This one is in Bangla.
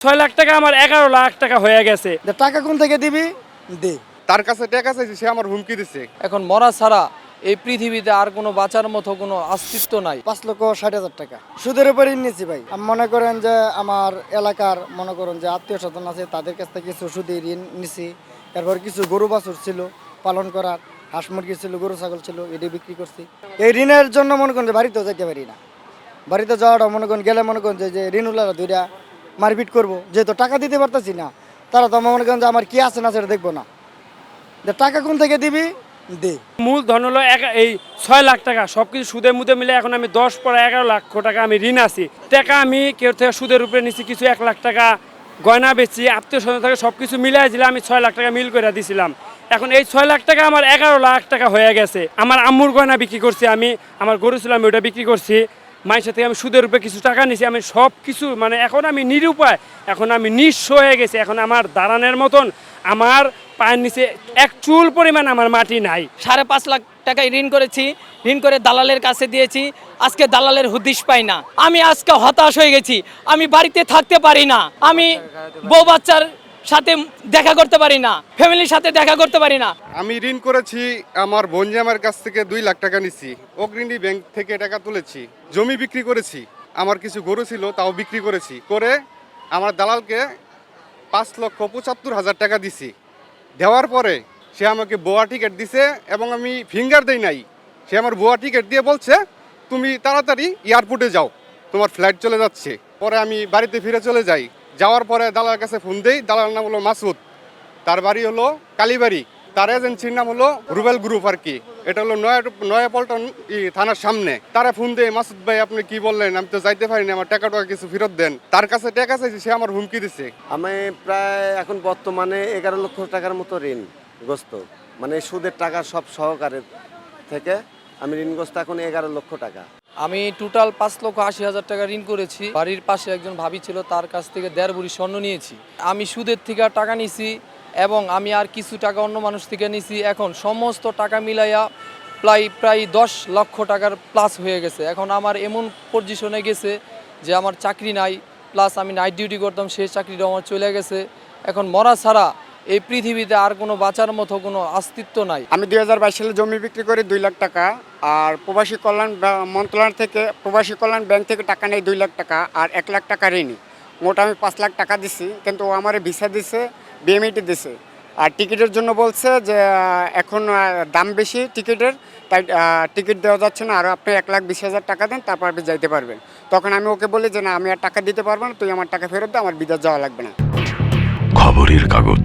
ছয় লাখ টাকা আমার এগারো লাখ টাকা হয়ে গেছে। টাকা কোন থেকে দিবি? দে। তার কাছে টাকা চাইছি সে আমার হুমকি দিচ্ছে এখন মরা ছাড়া এই পৃথিবীতে আর কোনো বাঁচার মতো কোনো অস্তিত্ব নাই। পাঁচ লক্ষ ষাট হাজার টাকা। সুদের উপরে ঋণ নিয়েছি ভাই। আমি মনে করেন যে আমার এলাকার মনে করেন যে আত্মীয় স্বজন আছে তাদের কাছ থেকে কিছু সুদে ঋণ নিছি। এরপর কিছু গরু বাছুর ছিল পালন করার। হাঁস মুরগি ছিল গরু ছাগল ছিল এটি বিক্রি করছি। এই ঋণের জন্য মনে করেন যে বাড়িতেও যেতে পারি না। বাড়িতে যাওয়াটা মনে করেন গেলে মনে করেন যে যে ঋণওয়ালারা দুইটা মারপিট করব। যেহেতু টাকা দিতে পারতেছি না, তারা তো মনে করেন যে আমার কি আছে না সেটা দেখব না। টাকা কোন থেকে দিবি? দে। মূল ধন হলো এই ছয় লাখ টাকা সব কিছু সুদের মুদে মিলে এখন আমি দশ পর এগারো লক্ষ টাকা আমি ঋণ আছি। টাকা আমি কেউ থেকে সুদের উপরে নিছি, কিছু এক লাখ টাকা গয়না বেচি আত্মীয় স্বজন থেকে সব কিছু মিলাই দিলে আমি ছয় লাখ টাকা মিল করে দিছিলাম। এখন এই ছয় লাখ টাকা আমার এগারো লাখ টাকা হয়ে গেছে। আমার আম্মুর গয়না বিক্রি করছি আমি, আমার গরু ছিল, আমি ওটা বিক্রি করছি। মায়ের থেকে আমি সুদের উপরে কিছু টাকা নিয়েছি আমি সব কিছু মানে এখন আমি নিরুপায়, এখন আমি নিঃস্ব হয়ে গেছি, এখন আমার দাঁড়ানোর মতন, আমার পায়ের নিচে এক চুল পরিমাণ আমার মাটি নাই। সাড়ে পাঁচ লাখ টাকায় ঋণ করেছি, ঋণ করে দালালের কাছে দিয়েছি, আজকে দালালের হুদিশ পাই না। আমি আজকে হতাশ হয়ে গেছি, আমি বাড়িতে থাকতে পারি না, আমি বউ বাচ্চার সাথে দেখা করতে পারি না ফ্যামিলির সাথে দেখা করতে পারি না। আমি ঋণ করেছি, আমার বনজামার কাছ থেকে দুই লাখ টাকা নিছি, অগ্রণী ব্যাংক থেকে টাকা তুলেছি, জমি বিক্রি করেছি, আমার কিছু গরু ছিল তাও বিক্রি করেছি, করে আমার দালালকে পাঁচ লক্ষ পঁচাত্তর হাজার টাকা দিছি। দেওয়ার পরে সে আমাকে বোয়া টিকিট দিছে এবং আমি ফিঙ্গার দেই নাই। সে আমার বোয়া টিকিট দিয়ে বলছে, তুমি তাড়াতাড়ি এয়ারপোর্টে যাও, তোমার ফ্লাইট চলে যাচ্ছে। পরে আমি বাড়িতে ফিরে চলে যাই। যাওয়ার পরে দালালের কাছে ফোন দেই। দালার নাম হলো মাসুদ তার বাড়ি হলো কালীবাড়ি। তার এজেন্সির নাম হলো রুবেল গ্রুপ আর কি। এটা হলো নয়া নয়াপল্টন ই, থানার সামনে। তারা ফোন দিয়ে মাসুদ ভাই আপনি কি বললেন? আমি তো যাইতে পারিনি আমার টাকা টাকা কিছু ফেরত দেন। তার কাছে টাকা চাইছি সে আমার হুমকি দিছে। আমি প্রায় এখন বর্তমানে এগারো লক্ষ টাকার মতো ঋণগ্রস্ত মানে সুদের টাকা সব সহকারের থেকে আমি ঋণগ্রস্ত এখন এগারো লক্ষ টাকা। আমি টোটাল পাঁচ লক্ষ আশি হাজার টাকা ঋণ করেছি। বাড়ির পাশে একজন ভাবি ছিল, তার কাছ থেকে দেড় বুড়ি স্বর্ণ নিয়েছি। আমি সুদের থেকে টাকা নিছি এবং আমি আর কিছু টাকা অন্য মানুষ থেকে নিছি। এখন সমস্ত টাকা মিলাইয়া প্রায় প্রায় দশ লক্ষ টাকার প্লাস হয়ে গেছে। এখন আমার এমন পজিশনে গেছে যে আমার চাকরি নাই প্লাস আমি নাইট ডিউটি করতাম, সেই চাকরিটা আমার চলে গেছে। এখন মরা ছাড়া এই পৃথিবীতে আর কোনো বাঁচার মতো কোনো অস্তিত্ব নাই। আমি দু হাজার বাইশ সালে জমি বিক্রি করি দুই লাখ টাকা আর প্রবাসী কল্যাণ মন্ত্রণালয় থেকে প্রবাসী কল্যাণ ব্যাংক থেকে টাকা নেই দুই লাখ টাকা আর এক লাখ টাকা ঋণী মোট আমি পাঁচ লাখ টাকা দিছি কিন্তু ও আমার ভিসা দিছে বিএমইটি দিছে। আর টিকিটের জন্য বলছে যে এখন দাম বেশি টিকিটের তাই টিকিট দেওয়া যাচ্ছে না আর আপনি এক লাখ বিশ হাজার টাকা দেন তারপর আপনি যাইতে পারবেন। তখন আমি ওকে বলি যে না আমি আর টাকা দিতে পারব না তুই আমার টাকা ফেরত দে আমার বিদেশ যাওয়া লাগবে না। খবরের কাগজ।